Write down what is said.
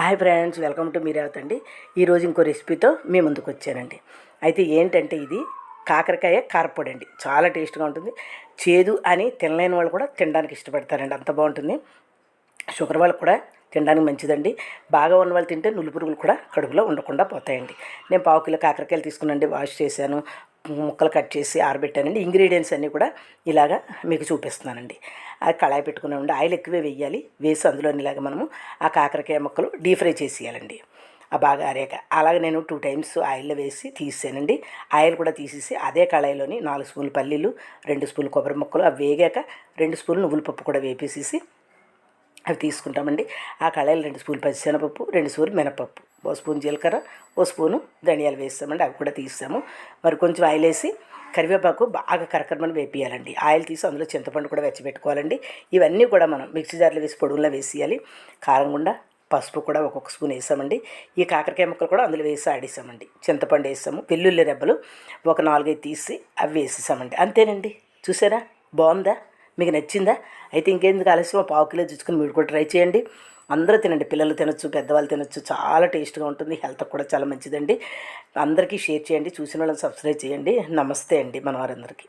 Hi friends welcome to మీరేవత్ అండి ఈరోజు ఇంకో రెసిపీతో మీ ముందుకు వచ్చానండి. అయితే ఏంటంటే ఇది కాకరకాయ కారపొడి అండి చాలా టేస్ట్గా ఉంటుంది. చేదు అని తినలేని వాళ్ళు కూడా తినడానికి ఇష్టపడతారండి. అంత బాగుంటుంది. షుగర్ వాళ్ళకి కూడా తినడానికి మంచిదండి. బాగా ఉన్న వాళ్ళు తింటే నులి పురుగులు కూడా కడుపులో ఉండకుండా పోతాయండి. నేను పావు కిలో కాకరకాయలు తీసుకున్నాండి వాష్ చేశాను. ముక్కలు కట్ చేసి ఆరబెట్టానండి. ఇంగ్రీడియంట్స్ అన్నీ కూడా ఇలాగా మీకు చూపిస్తున్నానండి. అది కళాయి పెట్టుకున్నామండి ఆయిల్ ఎక్కువే వేయాలి వేసి అందులో ఇలాగ మనము ఆ కాకరకాయ ముక్కలు డీప్ ఫ్రై చేసేయాలండి. ఆ బాగా అరేక అలాగే నేను టూ టైమ్స్ ఆయిల్లో వేసి తీసానండి ఆయిల్ కూడా తీసేసి అదే కళాయిలోని నాలుగు స్పూన్లు పల్లీలు రెండు స్పూన్లు కొబ్బరి ముక్కలు అవి వేగాక రెండు స్పూన్లు నువ్వుల పప్పు కూడా వేపేసేసి అవి తీసుకుంటామండి. ఆ కళాయిలు రెండు స్పూన్లు పచ్చిశనగపప్పు రెండు స్పూన్లు మినపప్పు. ఓ స్పూన్ జీలకర్ర ఓ స్పూను ధనియాలు వేస్తామండి. అవి కూడా తీసాము మరి కొంచెం ఆయిల్ వేసి కరివేపాకు బాగా కరకరమని వేపియాలండి. ఆయిల్ తీసి అందులో చింతపండు కూడా వెచ్చబెట్టుకోవాలండి ఇవన్నీ కూడా మనం మిక్సీ జార్లో వేసి పొడుగులో వేసేయాలి. కారం గుండా పసుపు కూడా ఒక్కొక్క స్పూన్ వేసామండి ఈ కాకరకాయ ముక్కలు కూడా అందులో వేసి ఆడేసామండి చింతపండు వేసాము వెల్లుల్లి రెబ్బలు ఒక నాలుగైదు తీసి అవి వేసేసామండి అంతేనండి. చూసారా? బాగుందా? మీకు నచ్చిందా? అయితే ఇంకేందుకు ఆలస్యం? పావు కిలో చూసుకుని మీరు కూడా ట్రై చేయండి. అందరూ తినండి. పిల్లలు తినొచ్చు పెద్దవాళ్ళు తినొచ్చు. చాలా టేస్ట్గా ఉంటుంది. హెల్త్ కూడా చాలా మంచిదండి. అందరికీ షేర్ చేయండి. చూసిన వాళ్ళని సబ్స్క్రైబ్ చేయండి. నమస్తే అండి. మన వారందరికీ